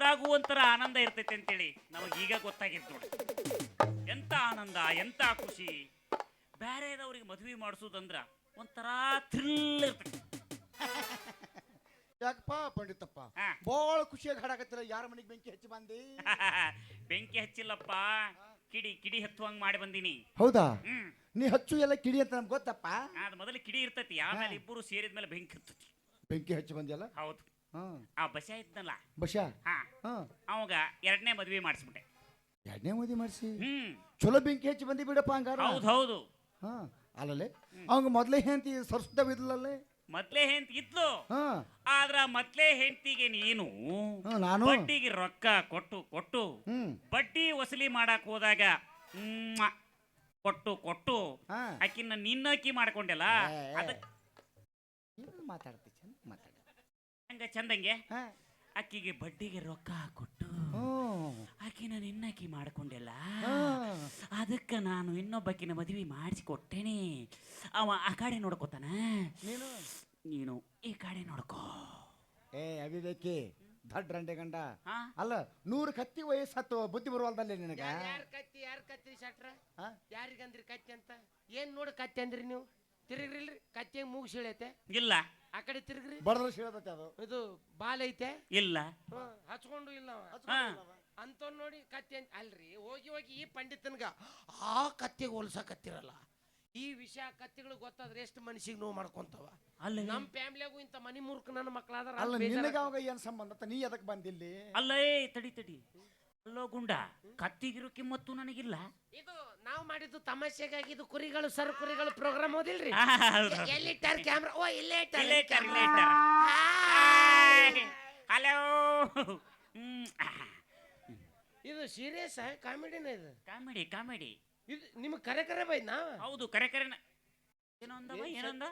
ಅದ್ರಾಗೂ ಒಂಥರ ಆನಂದ ಇರ್ತೈತೆ ಅಂತೇಳಿ ನಮಗೆ ಈಗ ಗೊತ್ತಾಗಿತ್ತು ನೋಡಿ. ಎಂತ ಆನಂದ ಎಂತ ಖುಷಿ. ಬೇರೆದವ್ರಿಗೆ ಮದುವೆ ಮಾಡಿಸೋದಂದ್ರ ಒಂಥರ ಥ್ರಿಲ್ ಇರ್ತೈತಿ. ಯಾಕಪ್ಪ ಪಂಡಿತಪ್ಪ? ಹಾ. ಬಾಳ ಖುಷಿಯಾಗಿ ಯಾರ ಮನೆಗೆ ಬೆಂಕಿ ಹಚ್ಚಿ ಬಂದಿ? ಬೆಂಕಿ ಹಚ್ಚಿಲ್ಲಪ್ಪ. ಕಿಡಿ ಕಿಡಿ ಹತ್ತುವಂಗ್ ಮಾಡಿ ಬಂದೀನಿ. ಹೌದಾ? ಹ್ಮ್. ನೀ ಹಚ್ಚು ಎಲ್ಲ ಕಿಡಿ ಅಂತ ನಮ್ಗೆ ಗೊತ್ತಪ್ಪ? ಅದ್ ಮೊದಲು ಕಿಡಿ ಇರ್ತೈತಿ ಆಮೇಲೆ ಇಬ್ಬರು ಸೇರಿದ್ಮೇಲೆ ಬೆಂಕಿ ಹತ್ತತಿ ಬೆಂಕಿ ಹಚ್ಚಿ ಬಂದಿಯಲ್ಲ? ಹೌದು. ಆ ಬಸ ಇದ್ನಲ್ಲ ಬಶಾ ಹಾ. ಹಾ. ಅವಾಗ ಎರಡನೇ ಮದ್ವೆ ಮಾಡಿಸ್ಬಿಟ್ಟೆ. ಎರಡನೇ ಮದುವೆ ಮಾಡಿಸಿ? ಹ್ಮ್. ಚಲೋ ಬೆಂಕಿ ಹೆಚ್ಚಿ ಬಂದಿ ಬಿಡಪ್ಪ ಹಂಗಾರ? ಹೌದು ಹೌದು. ಹಾ. ಅಲ್ಲಲ್ಲೇ? ಅವಂಗ ಮೊದ್ಲೇ ಹೆಂಡತಿ ಸರ್ಸ್ದವ ಇದ್ಲಲ್ಲೇ? ಮೊದ್ಲೇ ಹೆಂಡತಿ ಇದ್ಲು. ಹಾ. ಆದ್ರ ಮೊದ್ಲೇ ಹೆಂಡತಿಗೆ ನೀನು ಹಾ, ನಾನು. ಬಡ್ಡಿಗೆ ರೊಕ್ಕ ಕೊಟ್ಟು ಕೊಟ್ಟು ಹ್ಮ್. ಬಡ್ಡಿ ವಸೂಲಿ ಮಾಡಕ್ ಹೋದಾಗ ಮ್ವಾ! ಕೊಟ್ಟು ಕೊಟ್ಟು ಹಾ. ಆಕಿನ ನಿನ್ನಕಿ ಮಾಡ್ಕೊಂಡೆಲ್ಲ? ಏ, ಏ. ಅದಕ್ ಏನು ಮಾತಾಡ್ತಿ. ಚಂದ ಮಾತಾಡ ಹಂಗ ಚಂದಂಗೆ ಹಾ. ಆಕಿಗೆ ಬಡ್ಡಿಗೆ ರೊಕ್ಕ ಕೊಟ್ಟು ಹ್ಮ್. ನಾನು ನಿನ್ನಕಿ ಮಾಡ್ಕೊಂಡೆಲ್ಲ. ಅದಕ್ಕೆ ನಾನು ಇನ್ನೊಬ್ಬಕಿನ ಮದುವೆ ಮಾಡಿಸಿಕೊಟ್ಟೇನೆ. ಅವ ಆ ಕಾಡೆ ನೋಡ್ಕೋತಾನ? ನೀನು? ನೀನು ಈ ಕಾಡೆ ನೋಡ್ಕೋ. ಏ ಅವಿವೇಕಿ ದೊಡ್ಡ ರಂಡೆ ಗಂಡ. ಹಾ. ಅಲ್ಲ ನೂರು ಕತ್ತಿ ವಯಸ್ಸು ಹತ್ತು ಬುದ್ಧಿ ಬರುವಲ್ದಲ್ಲಿ ನಿನಗ? ಯಾರ್ ಕತ್ತಿ ಯಾರ್ ಕತ್ತಿ ಶಟ್ರ? ಹಾ? ಯಾರಿಗಂದ್ರಿ ಕತ್ತಿ ಅಂತ? ಏನ್ ನೋಡಿ ಕತ್ತಿ ಅಂದ್ರಿ ನೀವು? ತಿರುಗ್ರಿಲ್ರಿ ಕತ್ತಿ ಮೂಗ್ ಸೀಳೈತೆ. ಇಲ್ಲ. ಆ ಕಡೆ ತಿರುಗ್ರಿ. ಬಡದ್ರ ಸೀಳತೈತೆ ಅದು. ಇದು ಬಾಲ್ ಐತೆ ಇಲ್ಲ ಹ್ಮ್, ಹಚ್ಕೊಂಡು ಇಲ್ಲ ಅವ. ಅಂತ ನೋಡಿ ಕತ್ತಿ ಅಂತ ಅಲ್ರಿ ಹೋಗಿ ಹೋಗಿ ಈ ಪಂಡಿತನ್ಗ ಆ ಕತ್ತಿಗೆ ಹೋಲ್ಸಕತ್ತಿರಲ್ಲ. ಈ ವಿಷಯ ಕತ್ತಿಗಳು ಗೊತ್ತಾದ್ರೆ ಎಷ್ಟು ಮನಸ್ಸಿಗೆ ನೋವು ಮಾಡ್ಕೊಂತಾವ. ಅಲ್ಲ. ನಮ್ಮ ಫ್ಯಾಮಿಲಿಯಾಗೂ ಇಂಥ ಮನಿ ಮೂರ್ಖ ನನ್ನ ಮಕ್ಕಳಾದ್ರ ಅಲ್ಲ ನಿನಗ ಅವಾಗ ಏನ್ ಸಂಬಂಧ? ಅಂತ ನೀ ಅದಕ್ಕೆ ಬಂದಿಲ್ಲಿ? ಅಲ್ಲ ಏ ತಡಿ ತಡಿ. ಅಲ್ಲೋ ಗುಂಡ ಕತ್ತಿಗಿರೋ ಕಿಮ್ಮತ್ತು ನನಗಿಲ್ಲ. ಇದು ನಾವು ಮಾಡಿದ್ದು ತಮಾಷೆಗಾಗಿ ಇದು ಕುರಿಗಳು ಸರ್ ಕುರಿಗಳು ಪ್ರೋಗ್ರಾಮ್ ಓದಿಲ್ರಿ. ಎಲ್ಲಿಟ್ಟಾರ ಕ್ಯಾಮ್ರಾ ಓ ಇಲ್ಲೇ ಇಟ್ಟಾರ ಇಲ್ಲೇ ಇಟ್ಟಾರ, ಇಲ್ಲೇ ಇಟ್ಟಾರ. ಹಲೋ ಇದು ಸೀರಿಯಸ್ ಕಾಮಿಡಿನ ಇದು? ಕಾಮಿಡಿ ಕಾಮಿಡಿ ಇದು ನಿಮ್ಗೆ ಕರೆ ಕರೆ ಬೈದ್ನಾ ಹೌದು ಕರೆ ಕರೆನ ಏನೊಂದವ ಏನೊಂದ?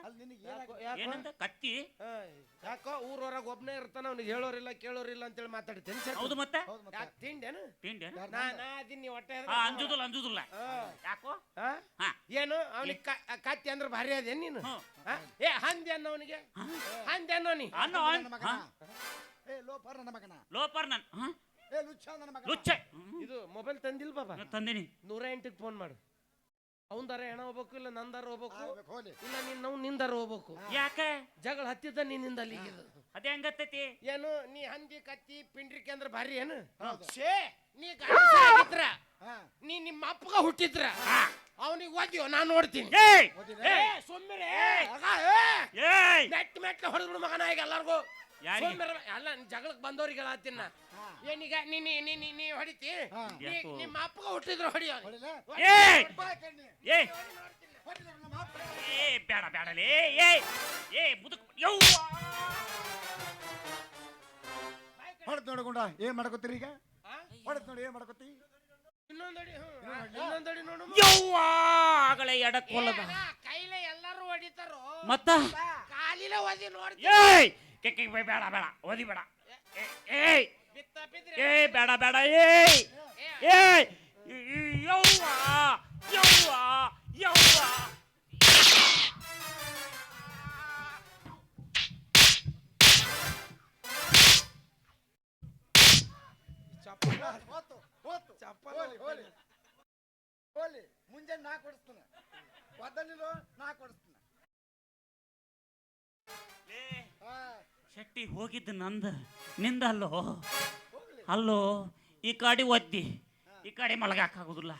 ಏನಂದ? ಕತ್ತಿ? ಯಾಕೋ ಊರೊರಗೆ ಒಬ್ನೇ ಇರ್ತಾನ ಅವ್ನಿಗೆ ಹೇಳೋರಿಲ್ಲ ಕೇಳೋರಿಲ್ಲ ಅಂತೇಳಿ ಮಾತಾಡ್ತೇನೆ ಸರ್? ಹೌದು ಮತ್ತೆ? ಯಾಕೆ ತಿಂಡೇನು ತಿಂಡಿ ನಾ ನಾ ಅದೀನಿ ನೀವು ಹೊಟ್ಟೆ ಹಾ ಅಂಜುದಿಲ್ಲ ಅಂಜುದಿಲ್ಲ ಯಾಕೋ? ಹಾ? ಹಾ. ಏನು? ಅವನಿಗೆ ಕತ್ತಿ ಅಂದ್ರೆ ಭಾರಿ ಅದೇ ನೀನು? ಹ್ಮ್. ಹಾ? ಏ ಹಂದಿ ಅನ್ನೋ ಅವನಿಗೆ? ಹಂದಿ ಅನ್ನೋ ನೀ? ಅನ್ನೋ ನನ್ನ ಮಗನ. ಏ ಲೋಪರ್ ನನ್ನ ಮಗನ. ಲೋಪರ್ ನನ್ ಹಾ? ಏ ಲುಚ್ಚ ನನ್ನ ಮಗನ. ಲುಚ್ಚ. ಹ್ಮ್. ಇದು ಮೊಬೈಲ್ ತಂದಿಲ್ ಬಾಬಾ? ತಂದಿನಿ. ನೂರ ಎಂಟಕ್ಕೆ ಫೋನ್ ಮಾಡು. ಅವಂದಾರ ಹೆಣ ಹೋಗ್ಬೇಕು ಇಲ್ಲ ನಂದಾರ ಹೋಗ್ಬೇಕು ಇಲ್ಲ ನಿನ್ನ ನಾವು ನಿಂದಾರ ಹೋಗ್ಬೇಕು. ಯಾಕೆ? ಜಗಳ ಹತ್ತಿದ್ದ ನಿನ್ನಿಂದ ಅಲ್ಲಿ. ಅದೇ ಹಂಗತ್ತೈತಿ? ಏನು ನೀ ಹಂದಿ ಕತ್ತಿ ಪಿಂಡ್ರಿಕೆ ಅಂದ್ರೆ ಭಾರಿ ಏನು. ಶೇ ನೀ ಗಂಡಸ ಆಗಿದ್ರ ನೀ ನಿಮ್ಮ ಅಪ್ಪಗ ಹುಟ್ಟಿದ್ರ ಅವನಿಗೆ ಓದಿಯೋ ನಾನು ನೋಡ್ತೀನಿ. ಏಯ್! ಓದಿನ ಏ ಸುಮ್ಮಿರೆ ಏಯ್! ಮೆಟ್ಲ ಹೊಡೆದ್ಬಿಡು ಮಗನ ಈಗ ಎಲ್ಲಾರ್ಗು. ಯಾರಿಗೆ? ಎಲ್ಲ ಜಗಳಕ್ಕೆ ಬಂದವ್ರಿಗೆ ಹೇಳತ್ತೀನಿ. ಏನೀಗ ನೀ ನೀ ನೀ ನೀ ನೀ ಹೊಡಿತಿ? ಹಾ. ನೀ- ಯಾಕೋ? ನಿಮ್ಮ ಅಪ್ಪಗ ಹುಟ್ಟಿದ್ರು ಹೊಡಿಯೋ ಹೊಡಿಲಾ? ಏ! ಏ! ನಮ್ಮ ಅಪ್ಪ. ಏ ಬೇಡ ಬೇಡಲೇ ಏ! ಏ ಮುದುಕ್ ಯವ್ವ ಹೊಡೆದ್ ನೋಡ್ಕೊಂಡ ಏನ್ ಮಾಡ್ಕೋತೀರಿ ಈಗ? ಹೊಡೆದ್ ನೋಡಿ ಏನ್ ಮಾಡ್ಕೋತಿ? ಇನ್ನೊಂದಡಿ ಹ್ಞೂ ಇನ್ನೊಂದಡಿ ನೋಡು ಯವ್ವ ಆಗಲೇ ಎಡಕ್ಕೊಲ್ಲದ ಏ, ಅಣ್ಣ, ಕೈಲೇ ಎಲ್ಲರೂ ಹೊಡಿತಾರೋ? ಮತ್ತ? ಕಾಲಿನ ಓದಿ ನೋಡ್ತಿ ಏಯ್! ಕೆ ಕೆ ಬೇಡ ಬೇಡ ಓದಿ ಬೇಡ ಏ- ಏಯ್ ಬಿತ್ತ ಬಿದ್ರೆ ಏಯ್ ಬೇಡ ಬೇಡ ಏಯ್ ಏ, ಏಯ್ ಯವ್ವ ಯವ್ವ ಯವ್ವ ಚಪ್ಪಲ ಹೋತು ಹೋತು ಚಪ್ಪಲ ಹೋಲಿ ಹೋಲಿ ಹೋಲಿ ಮುಂಜಾನೆ ನಾ ಕೊಡಿಸ್ತಾನೆ ಒದ್ದಲ್ಲಿಲೋ ನಾ ಕೊಡಿಸ್ತಾನೆ ಶೆಟ್ಟಿ ಹೋಗಿದ್ದು ನಂದ. ನಿಂದ ಅಲ್ಲೋ? ಅಲ್ಲೋ? ಈ ಕಾಡಿ ಒದ್ದಿ. ಈ ಕಡೆ ಮಲಗಾಕ ಆಗುದಿಲ್ಲ.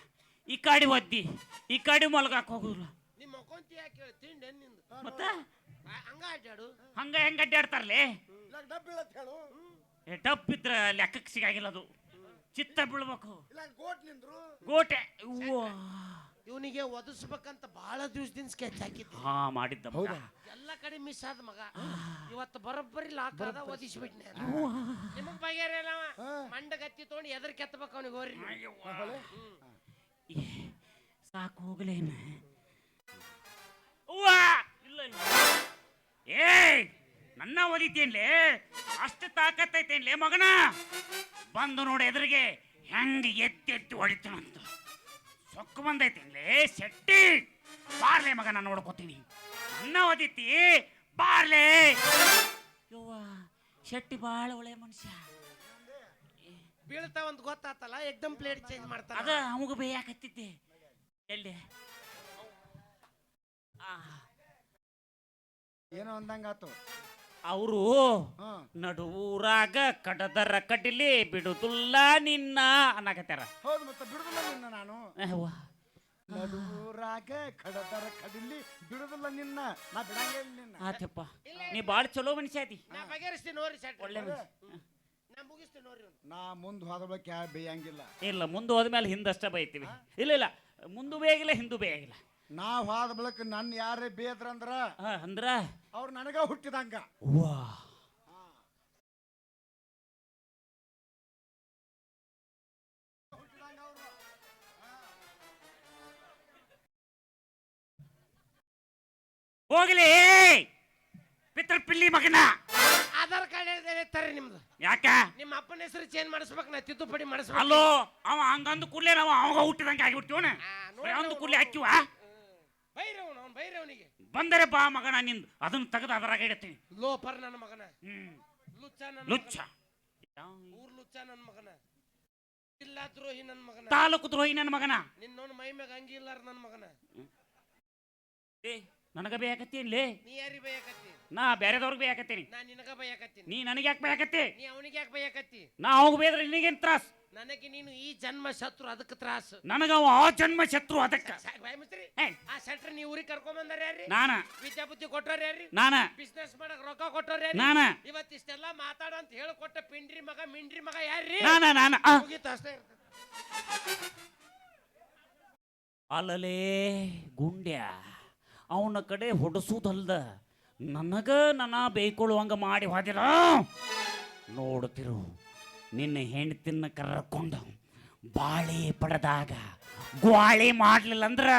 ಈ ಕಾಡಿ ಒದ್ದಿ. ಈ ಕಾಡಿ ಮಲಗಾಕ ಹೋಗುದಿಲ್ಲ ನಿಮ್ಮ ಅಕೌಂಟ್ ಯಾಕೆ ಹೇಳಿ ತಿಂಡಿ ನಿಂದು? ಮತ್ತ? ಆ, ಹಂಗ ಅಡ್ಡಾಡು ಹಂಗ ಹೆಂಗ ಅಡ್ಡಾಡ್ತಾರಲೇ ಇಲ್ಲ ಡಬ್ ಬೀಳತ್ ಹೇಳು. ಏ, ಡಬ್ ಇದ್ರ ಲೆಕ್ಕಕ್ಕೆ ಸಿಗಾಗಿಲ್ಲ ಅದು. ಚಿತ್ತ ಬೀಳ್ಬೇಕು. ಇಲ್ಲ ಗೋಟ್ ನಿಂದ್ರು. ಗೋಟೆ. ಅವ್ವ. ಇವನಿಗೆ ಒದಿಸ್ಬೇಕಂತ ಬಹಳ ದಿವಸದಿಂದ ಸ್ಕೆಚ್ ಹಾಕಿದ್ದೆ. ಹಾ ಮಾಡಿದ್ದ ಮಗ. ಹೌದಾ? ಎಲ್ಲ ಕಡೆ ಮಿಸ್ ಆದ ಮಗ. ಇವತ್ತು ಬರೋಬ್ಬರಿ ಲಾಕ್ ಅದ ಒದಿಸ್ಬಿಟ್ನೆ. ನಿಮಗ್ ಬಗೆಹರಿಯಲ್ಲ ಅವ. ಹಾ. ಮಂಡಗತ್ತಿ ತೊಗೊಂಡು ಎದ್ರ ಕೆತ್ತಬೇಕು ಅವನಿಗೆ ಹೋರಿ ಅಯ್ಯವ್ವ. ಹೊಳೆ. ಏ, ಸಾಕು ಹೋಗ್ಲೇನ ಅವ್ವ! ಇಲ್ಲ ಇಲ್ಲ. ಏಯ್ ನನ್ನ ಒದಿತೇನ್ಲೇ? ಅಷ್ಟು ತಾಕತ್ತೈತೇನ್ಲೇ ಮಗನ? ಬಂದು ನೋಡಿ ಎದುರಿಗೆ ಹೆಂಗ್ ಎತ್ತಿ ಎತ್ತಿ ಹೊಡಿತಾನಂತ. ಸೊಕ್ಕು ಬಂದೈತಿ ಶೆಟ್ಟಿ ಬಾರ್ಲೆ ಮಗ ನಾನು ನೋಡ್ಕೋತೀನಿ. ಅನ್ನ ಓದಿತಿ ಬಾರ್ಲೆ. ಯವ್ವ ಶೆಟ್ಟಿ ಭಾಳ ಒಳ್ಳೆ ಮನುಷ್ಯ. ಬೀಳ್ತಾ ಒಂದು ಗೊತ್ತಾತಲ್ಲ ಎಕ್ದಮ್ ಪ್ಲೇಟ್ ಚೇಂಜ್ ಮಾಡ್ತಾನೆ. ಅದ ಅವಾಗ ಬೇಯಾಕತ್ತಿದ್ದೆ. ಎಲ್ಲಿ? ಏನೋ ಅಂದಂಗಾತು. ಅವರು ನಡೂರಾಗ ನಡುವೂರಾಗ ಕಡದರ ಕಡಿಲಿ ಬಿಡುದಿಲ್ಲ ನಿನ್ನ ಅನ್ನಕತ್ತಾರ ಹೌದು ಮತ್ತೆ ಬಿಡುದಿಲ್ಲ ನಿನ್ನ ನಾನು. ಅವ್ವ. ನಡುರಾಗ ಕಡದರ ಕಡಿಲಿ ಬಿಡುದಿಲ್ಲ ನಿನ್ನ. ನಾ ಬಿಡಂಗೇ ಇಲ್ಲ ನಿನ್ನ. ಆತಪ್ಪ ನೀ ಬಾಳ ಚಲೋ ಮನುಷ್ಯ ಅದಿ ನಾ ಬಗೆಹರಿಸ್ತೀನಿ ನೋಡ್ರಿ ಸೆಟ್ ಒಳ್ಳೆ ಮನುಷ್ಯ. ನಾ ಮುಗಿಸ್ತೀನಿ ನೋಡ್ರಿ ಇವ್ನ. ನಾ ಮುಂದ್ ಹೋದ ಬಗ್ಗೆ ಯಾರು ಬೇಯಂಗಿಲ್ಲ. ಇಲ್ಲ ಮುಂದೆ ಹೋದ್ಮೇಲೆ ಹಿಂದಷ್ಟೇ ಬೈತೀವಿ ಇಲ್ಲ ಇಲ್ಲ ಮುಂದು ಬೇಗಿಲ್ಲ ಹಿಂದೂ ಬೇಗಿಲ್ಲ ನಾ ಹಾದ ಬಳಕ ನನ್ನ ಯಾರೇ ಬೇದ್ರಂದ್ರ ಅಂದ್ರ ಅಂದ್ರ? ಅವ್ರು ನನಗ ಹುಟ್ಟಿದಂಗ. ವಾ. ಹೋಗ್ಲಿ. ಪಿತ್ರ ಪಿಲ್ಲಿ ಮಗನ. ಆಧಾರ್ ಕಾರ್ಡ್ ತರ್ರಿ ನಿಮ್ದು. ಯಾಕ? ನಿಮ್ಮ ಅಪ್ಪನ ಹೆಸರು ಚೇಂಜ್ ಮಾಡಿಸ್ಬೇಕು ನಾ ತಿದ್ದುಪಡಿ ಮಾಡಿಸ್ಬೇಕು. ಅಲ್ಲೋ ಅವ ಹಂಗಂದು ಕೂಡ್ಲೆ ನಾವು ಅವಾಗ ಹುಟ್ಟಿದಂಗೆ ಆಗಿಬಿಡ್ತೀವನ? ಆ, ಅಂದು. ಕೂಡ್ಲೆ ಹಾಕಿವ? ಬಂದರೆ ಬಾ ಮಗನ ನಿಂದು. ಅದನ್ನ ತೆಗೆದು ಅದರಾಗ ಇಡತ್ತೀನಿ ಲೋಪರ್ ನನ್ನ ಮಗನ. ಹ್ಮ್. ಲುಚ್ಚ ನನ್ನ ಲುಚ್ಚ. ಊರ್ ಲುಚ್ಚ ನನ್ನ ಮಗನ. ಜಿಲ್ಲಾ ದ್ರೋಹಿ ನನ್ನ ಮಗನ. ತಾಲೂಕು ದ್ರೋಹಿ ನನ್ನ ಮಗನ. ನಿನ್ನೋನ್ ಮೈ ಮ್ಯಾಗ ಅಂಗಿ ಇಲ್ಲಾರ ನನ್ನ ಮಗನ. ಏ ನನಗ ಬೇಕತ್ತೀನ್ಲೇ ನೀ ಯಾರಿ ಬೈಯಾಕತ್ತಿ? ನಾ ಬೇರೆದವ್ರಿಗೆ ಬೇಕತ್ತೀನಿ ನಾ ನಿನಗ ಬೈಯಾಕತ್ತೀನಿ. ನೀ ನನಗೆ ಯಾಕೆ ಬೇಕತ್ತಿ ನೀ ಅವನಿಗೆ ಯಾಕೆ ಬೈಯಾಕತ್ತಿ? ನಾ ಅವಾಗ ಬೇದ್ರೆ ನಿನಗೇನ್ ತ್ರಾಸ್? ನನಗೆ ನೀನು ಈ ಜನ್ಮ ಶತ್ರು ಅದಕ್ಕೆ ತ್ರಾಸು. ನನಗ ಅವ ಆ ಜನ್ಮ ಶತ್ರು ಅದಕ್ಕೆ. ಸಾಕ್ ಬಾಯ್ ಮುಚ್ಚ್ರಿ. ಏ ಆ ಸೆಟ್ರ್ ನೀ ಊರಿಗೆ ಕರ್ಕೊಂಡ್ ಬಂದಾರ ಯಾರ್ರಿ? ನಾನ. ವಿದ್ಯಾಬುದ್ಧಿ ಕೊಟ್ಟವ್ರ ಯಾರ್ರಿ? ನಾನ. ಬಿಸ್ನೆಸ್ ಮಾಡಕ್ ರೊಕ್ಕ ಕೊಟ್ಟವ್ರ ಯಾರ್ರಿ? ನಾನ. ಇವತ್ತು ಇಷ್ಟೆಲ್ಲ ಮಾತಾಡ ಅಂತ ಹೇಳ್ಕೊಟ್ಟ ಪಿಂಡ್ರಿ ಮಗ ಮಿಂಡ್ರಿ ಮಗ ಯಾರ್ರಿ? ನಾನ ನಾನ. ಆ. ಮುಗೀತು ಅಷ್ಟೇ ಇರ್ತದೆ. ಅಲ್ಲಲೇ ಗುಂಡ್ಯ ಅವನ ಕಡೆ ಹೊಡಸುದಲ್ದ. ನನಗ ನನ್ನ ಬೇಯ್ಕೊಳ್ಳುವಂಗ ಮಾಡಿ ಹೋದಿರ. ನೋಡ್ತಿರು. ನಿನ್ನ ಹೆಂಡತಿನ ಕರ್ಕೊಂಡು ಬಾಳೆ ಪಡೆದಾಗ ಗ್ವಾಳಿ ಮಾಡ್ಲಿಲ್ಲ ಅಂದ್ರ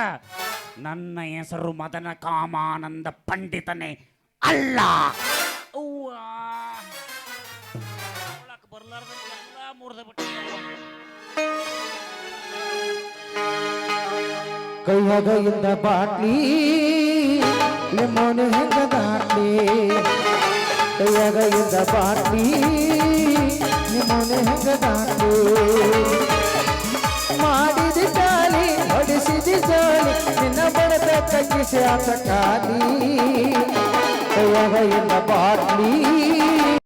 ನನ್ನ ಹೆಸರು ಮದನ ಕಾಮಾನಂದ ಪಂಡಿತನೇ ಅಲ್ಲ. ಕೈಯಾಗಿಂದ ಬಾಟ್ಲಿ ನಿಮ್ಮನೆ ಹೆಂಗ ದಾಟ್ಲಿ. ಕೈಯಾಗ ಇದ್ದ ಬಾಟ್ಲಿ ಲಿಂಬೋನಿ ಹೆಂಗ ದಾಟ್ಲಿ ಮಾಡಿದ ಚಾಲಿ ಹೊಡಿಸಿದ ಜಾಲಿ ನಿನ್ನ ಬಡದ ತಗ್ಗಿಸಿ ಆತ ಖಾಲಿ ಕೈಯಾಗ ಇದ್ದ ಬಾಟ್ಲಿ